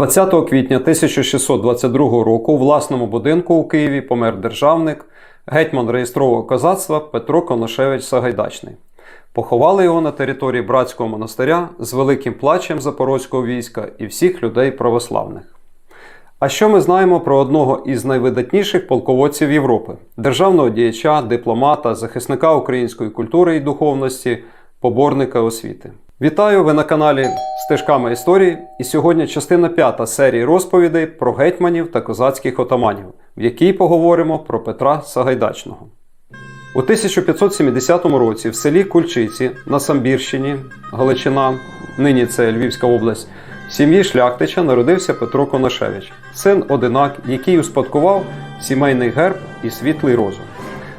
20 квітня 1622 року у власному будинку у Києві помер державник, гетьман реєстрового козацтва Петро Коношевич Сагайдачний. Поховали його на території братського монастиря з великим плачем запорозького війська і всіх людей православних. А що ми знаємо про одного із найвидатніших полководців Європи, державного діяча, дипломата, захисника української культури і духовності, поборника освіти? Вітаю! Ви на каналі Стежками історії. І сьогодні частина п'ята серії розповідей про гетьманів та козацьких отаманів, в якій поговоримо про Петра Сагайдачного. У 1570 році в селі Кульчиці на Самбірщині, Галичина, нині це Львівська область, в сім'ї шляхтича народився Петро Конашевич, син одинак, який успадкував сімейний герб і світлий розум.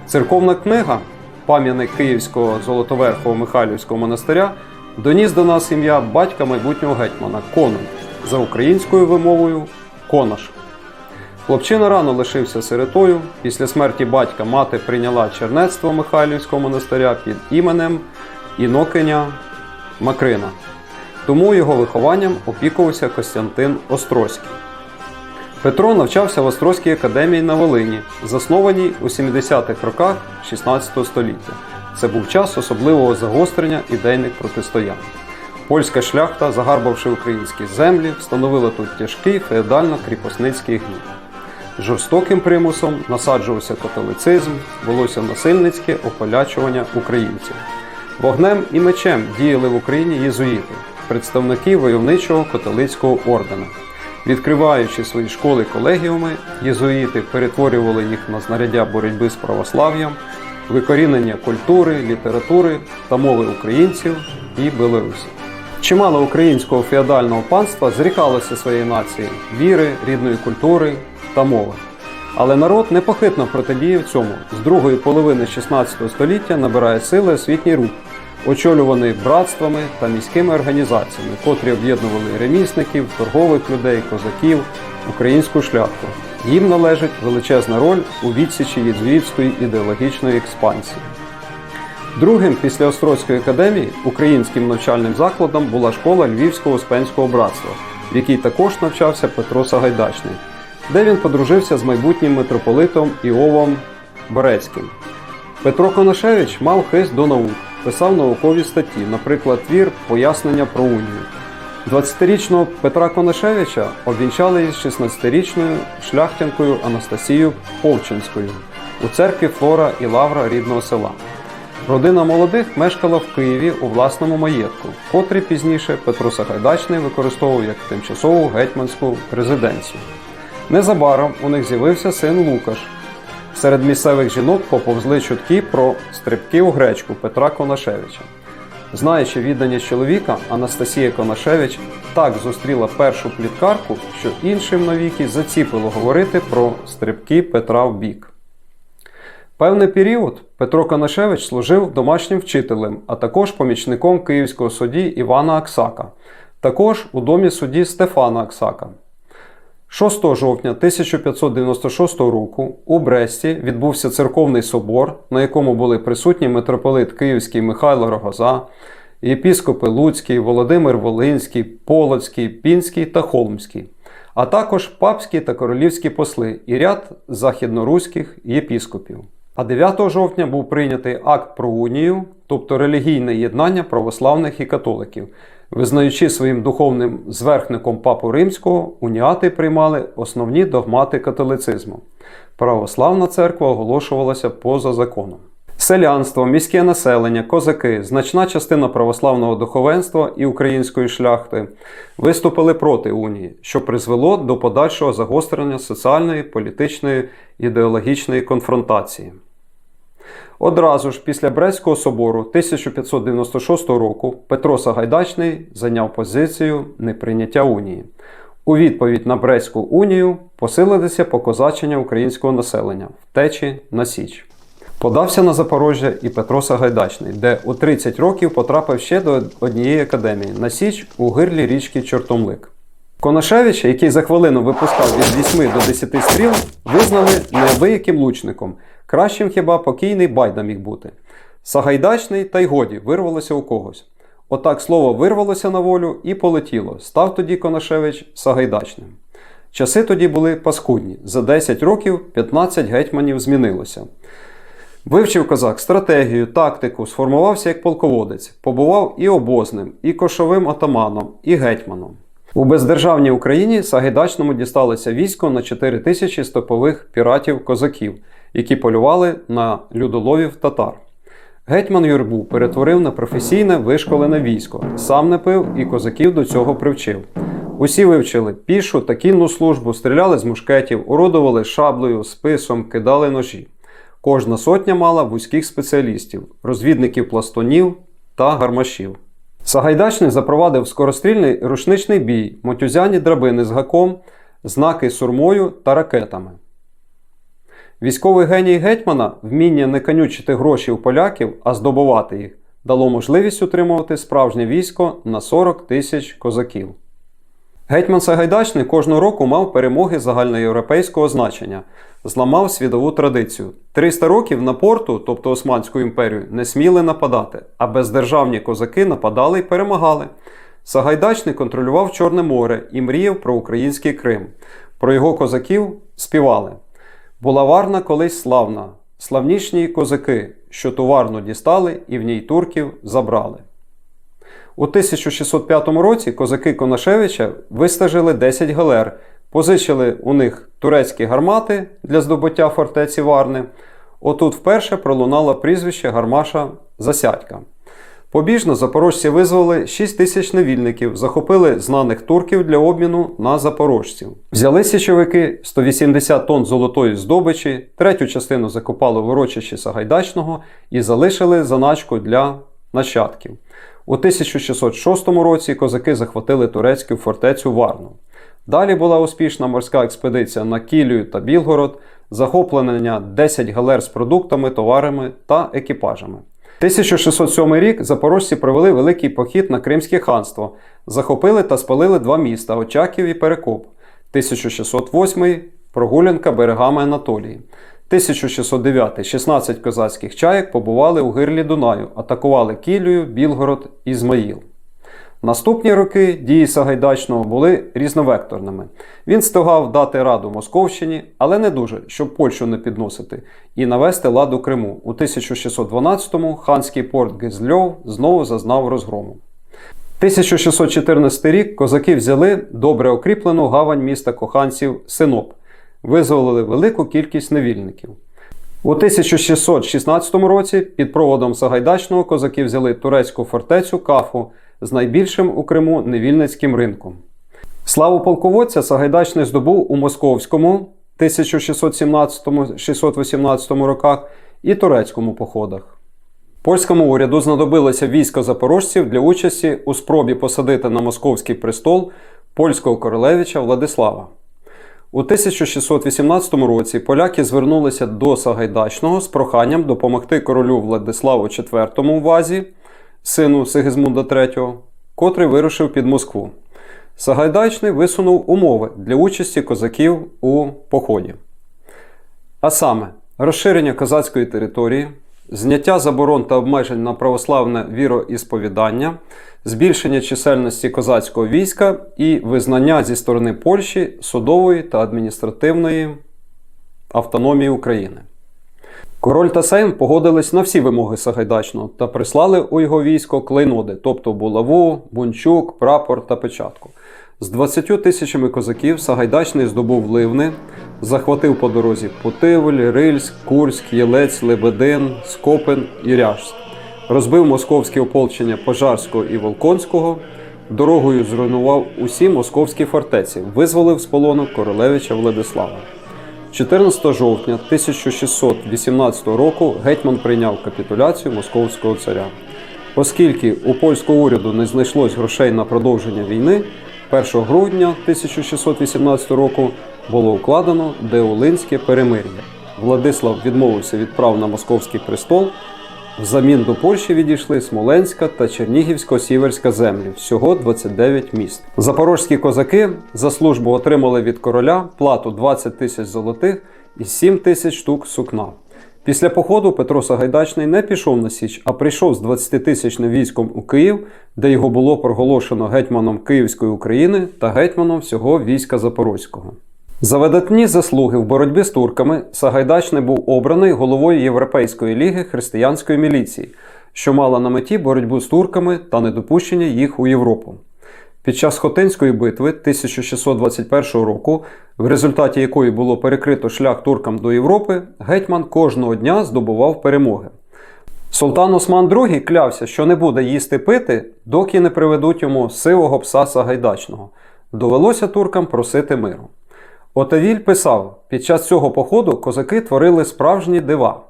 Церковна книга, пам'ятник Київського Золотоверхового Михайлівського монастиря, доніс до нас ім'я батька майбутнього гетьмана Конон за українською вимовою Конаш. Хлопчина рано лишився сиротою. Після смерті батька мати прийняла чернецтво Михайлівського монастиря під іменем Інокиня Макрина. Тому його вихованням опікувався Костянтин Острозький. Петро навчався в Острозькій академії на Волині, заснованій у 70-х роках 16 століття. Це був час особливого загострення ідейних протистоянь. Польська шляхта, загарбавши українські землі, встановила тут тяжкий феодально-кріпосницький гнів. Жорстоким примусом насаджувався католицизм, булося насильницьке ополячування українців. Вогнем і мечем діяли в Україні єзуїти, представники войовничого католицького ордена. Відкриваючи свої школи колегіуми, єзуїти перетворювали їх на знаряддя боротьби з православ'ям, викорінення культури, літератури та мови українців і білорусів. Чимало українського феодального панства зрікалося своєї нації, віри, рідної культури та мови. Але народ непохитно протидіяв цьому. З другої половини 16 століття набирає сили освітній рух, очолюваний братствами та міськими організаціями, котрі об'єднували ремісників, торгових людей, козаків, українську шляхту. Їм належить величезна роль у відсічі єзуїтської ідеологічної експансії. Другим після Острозької академії українським навчальним закладом була школа Львівського Успенського братства, в якій також навчався Петро Сагайдачний, де він подружився з майбутнім митрополитом Іовом Борецьким. Петро Конашевич мав хист до наук, писав наукові статті, наприклад, твір Пояснення про унію. 20-річного Петра Конашевича обвінчали із 16-річною шляхтянкою Анастасією Повчинською у церкві Флора і Лавра рідного села. Родина молодих мешкала в Києві у власному маєтку, котрий пізніше Петро Сагайдачний використовував як тимчасову гетьманську резиденцію. Незабаром у них з'явився син Лукаш. Серед місцевих жінок поповзли чутки про стрибки у гречку Петра Конашевича. Знаючи відданість чоловіка, Анастасія Конашевич так зустріла першу пліткарку, що іншим навіки заціпило говорити про стрибки Петра в бік. Певний період Петро Конашевич служив домашнім вчителем, а також помічником київського судді Івана Аксака, також у домі судді Стефана Аксака. 6 жовтня 1596 року у Бресті відбувся церковний собор, на якому були присутні митрополит Київський Михайло Рогоза, єпіскопи Луцький, Володимир Волинський, Полоцький, Пінський та Холмський, а також папські та королівські посли і ряд західноруських єпіскопів. А 9 жовтня був прийнятий акт про унію, тобто релігійне єднання православних і католиків. Визнаючи своїм духовним зверхником папу римського, уніати приймали основні догмати католицизму. Православна церква оголошувалася поза законом. Селянство, міське населення, козаки, значна частина православного духовенства і української шляхти виступили проти унії, що призвело до подальшого загострення соціальної, політичної ідеологічної конфронтації. Одразу ж після Брестського собору 1596 року Петро Сагайдачний зайняв позицію неприйняття унії. У відповідь на Брестську унію посилилися покозачення українського населення втечі на Січ. Подався на Запорожжя і Петро Сагайдачний, де у 30 років потрапив ще до однієї академії на Січ у гирлі річки Чортомлик. Конашевича, який за хвилину випускав від 8 до 10 стріл, визнали неабияким лучником. Кращим хіба покійний байда міг бути. Сагайдачний, та й годі, вирвалося у когось. Отак слово вирвалося на волю і полетіло. Став тоді Конашевич Сагайдачним. Часи тоді були паскудні. За 10 років 15 гетьманів змінилося. Вивчив козак стратегію, тактику, сформувався як полководець, побував і обозним, і кошовим атаманом, і гетьманом. У бездержавній Україні Сагайдачному дісталося військо на 4 тисячі стопових піратів-козаків, які полювали на людоловів татар. Гетьман Юрбу перетворив на професійне вишколене військо, сам не пив і козаків до цього привчив. Усі вивчили пішу та кінну службу, стріляли з мушкетів, орудували шаблею, списом, кидали ножі. Кожна сотня мала вузьких спеціалістів, розвідників пластунів та гармашів. Сагайдачний запровадив скорострільний рушничний бій, мотюзяні драбини з гаком, знаки сурмою та ракетами. Військовий геній гетьмана, вміння не канючити гроші у поляків, а здобувати їх, дало можливість утримувати справжнє військо на 40 тисяч козаків. Гетьман Сагайдачний кожного року мав перемоги загальноєвропейського значення, зламав світову традицію. 300 років на порту, тобто Османську імперію, не сміли нападати, а бездержавні козаки нападали і перемагали. Сагайдачний контролював Чорне море і мріяв про український Крим. Про його козаків співали. Була варна колись славна, славнішні козаки, що ту варну дістали і в ній турків забрали. У 1605 році козаки Конашевича вистажили 10 галер, позичили у них турецькі гармати для здобуття фортеці Варни. Отут вперше пролунало прізвище Гармаша Засядька. Побіжно запорожці визвали 6 тисяч невільників, захопили знаних турків для обміну на запорожців. Взяли січовики 180 тонн золотої здобичі, третю частину закопали в урочищі Сагайдачного і залишили заначку для нащадків. У 1606 році козаки захватили турецьку фортецю Варну. Далі була успішна морська експедиція на Кілію та Білгород, захоплення 10 галер з продуктами, товарами та екіпажами. 1607 рік запорожці провели великий похід на Кримське ханство, захопили та спалили два міста Очаків і Перекоп. 1608 прогулянка берегами Анатолії. 1609 16 козацьких чаєк побували у гирлі Дунаю, атакували Кілію, Білгород, Ізмаїл. Наступні роки дії Сагайдачного були різновекторними. Він встигав дати раду Московщині, але не дуже, щоб Польщу не підносити, і навести лад у Криму. У 1612-му ханський порт Гизльов знову зазнав розгрому. 1614 рік козаки взяли добре окріплену гавань міста коханців Синоп, визволили велику кількість невільників. У 1616 році під проводом Сагайдачного козаки взяли турецьку фортецю Кафу з найбільшим у Криму невільницьким ринком. Славу полководця Сагайдачний здобув у Московському 1617-618 роках і турецькому походах. Польському уряду знадобилося військо запорожців для участі у спробі посадити на московський престол польського королевича Владислава. У 1618 році поляки звернулися до Сагайдачного з проханням допомогти королю Владиславу IV у вазі, сину Сигизмунда III, котрий вирушив під Москву. Сагайдачний висунув умови для участі козаків у поході. А саме, розширення козацької території, зняття заборон та обмежень на православне віроісповідання, збільшення чисельності козацького війська і визнання зі сторони Польщі судової та адміністративної автономії України. Король та Сейм погодились на всі вимоги Сагайдачного та прислали у його військо клейноди, тобто булаву, бунчук, прапор та печатку. З 20 тисячами козаків Сагайдачний здобув Ливни, захватив по дорозі Путивль, Рильськ, Курськ, Єлець, Лебедин, Скопин і Ряжськ. Розбив московське ополчення Пожарського і Волконського, дорогою зруйнував усі московські фортеці, визволив з полону королевича Владислава. 14 жовтня 1618 року гетьман прийняв капітуляцію московського царя. Оскільки у польського уряду не знайшлось грошей на продовження війни, 1 грудня 1618 року було укладено Деолинське перемир'я. Владислав відмовився від прав на московський престол. Взамін до Польщі відійшли Смоленська та Чернігівсько-Сіверська землі, всього 29 міст. Запорозькі козаки за службу отримали від короля плату 20 тисяч золотих і 7 тисяч штук сукна. Після походу Петро Сагайдачний не пішов на Січ, а прийшов з 20-тисячним військом у Київ, де його було проголошено гетьманом Київської України та гетьманом всього війська Запорозького. За видатні заслуги в боротьбі з турками Сагайдачний був обраний головою Європейської ліги християнської міліції, що мала на меті боротьбу з турками та недопущення їх у Європу. Під час Хотинської битви 1621 року, в результаті якої було перекрито шлях туркам до Європи, гетьман кожного дня здобував перемоги. Султан Осман II клявся, що не буде їсти пити, доки не приведуть йому сивого пса Сагайдачного. Довелося туркам просити миру. Отавіль писав: під час цього походу козаки творили справжні дива.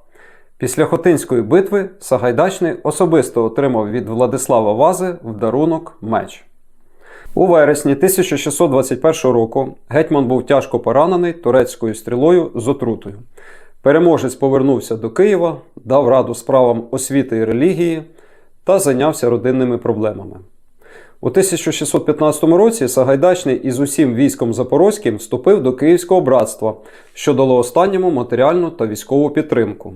Після Хотинської битви Сагайдачний особисто отримав від Владислава Вази в дарунок меч. У вересні 1621 року гетьман був тяжко поранений турецькою стрілою з отрутою. Переможець повернувся до Києва, дав раду справам освіти і релігії та зайнявся родинними проблемами. У 1615 році Сагайдачний із усім військом Запорозьким вступив до Київського братства, що дало останньому матеріальну та військову підтримку.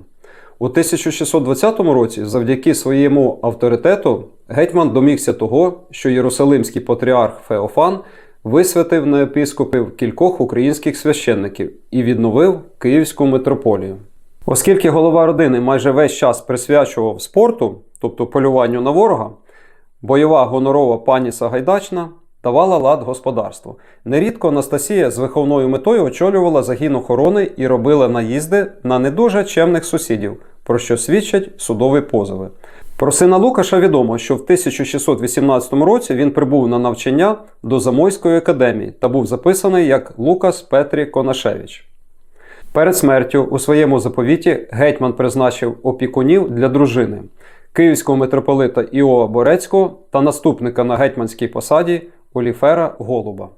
У 1620 році, завдяки своєму авторитету, гетьман домігся того, що Єрусалимський патріарх Феофан висвятив на епіскопів кількох українських священників і відновив Київську митрополію. Оскільки голова родини майже весь час присвячував спорту, тобто полюванню на ворога, бойова гонорова пані Сагайдачна давала лад господарству. Нерідко Анастасія з виховною метою очолювала загін охорони і робила наїзди на не дуже чемних сусідів, про що свідчать судові позови. Про сина Лукаша відомо, що в 1618 році він прибув на навчання до Замойської академії та був записаний як Лукас Петрі Конашевич. Перед смертю у своєму заповіті гетьман призначив опікунів для дружини київського митрополита Іова Борецького та наступника на гетьманській посаді Оліфера Голуба.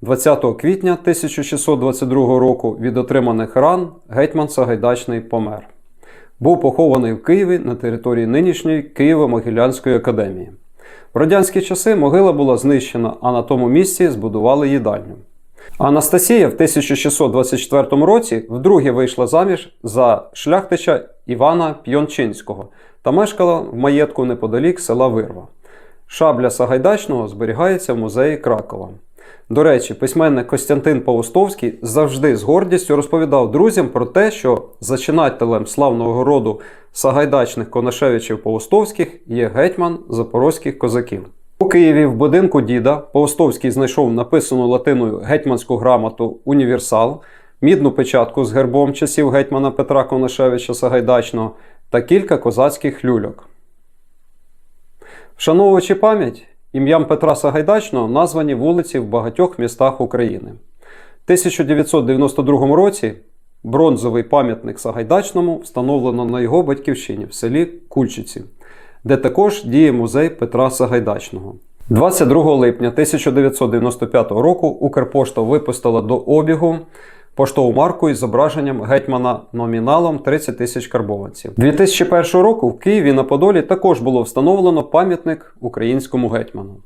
20 квітня 1622 року від отриманих ран гетьман Сагайдачний помер. Був похований в Києві на території нинішньої Києво-Могилянської академії. В радянські часи могила була знищена, а на тому місці збудували їдальню. Анастасія в 1624 році вдруге вийшла заміж за шляхтича Івана П'йончинського та мешкала в маєтку неподалік села Вирва. Шабля Сагайдачного зберігається в музеї Кракова. До речі, письменник Костянтин Паустовський завжди з гордістю розповідав друзям про те, що зачинателем славного роду Сагайдачних Конашевичів Паустовських є гетьман запорозьких козаків. У Києві в будинку діда Паустовський знайшов написану латиною гетьманську грамоту Універсал, мідну печатку з гербом часів гетьмана Петра Конашевича Сагайдачного та кілька козацьких люльок. Вшановуючи пам'ять, ім'ям Петра Сагайдачного названі вулиці в багатьох містах України. В 1992 році бронзовий пам'ятник Сагайдачному встановлено на його батьківщині в селі Кульчиці, де також діє музей Петра Сагайдачного. 22 липня 1995 року Укрпошта випустила до обігу поштову марку із зображенням гетьмана номіналом 30 тисяч карбованців. 2001 року в Києві на Подолі також було встановлено пам'ятник українському гетьману.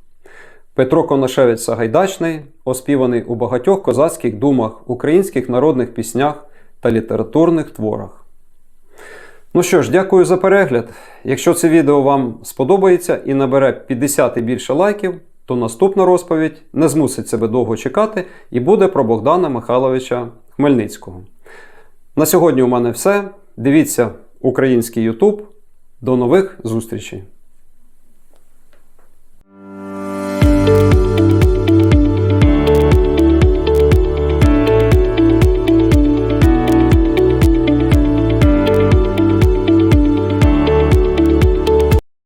Петро Конашевич Сагайдачний, оспіваний у багатьох козацьких думах, українських народних піснях та літературних творах. Ну що ж, дякую за перегляд. Якщо це відео вам сподобається і набере 50 і більше лайків, то наступна розповідь не змусить себе довго чекати і буде про Богдана Михайловича Хмельницького. На сьогодні у мене все. Дивіться український YouTube. До нових зустрічей!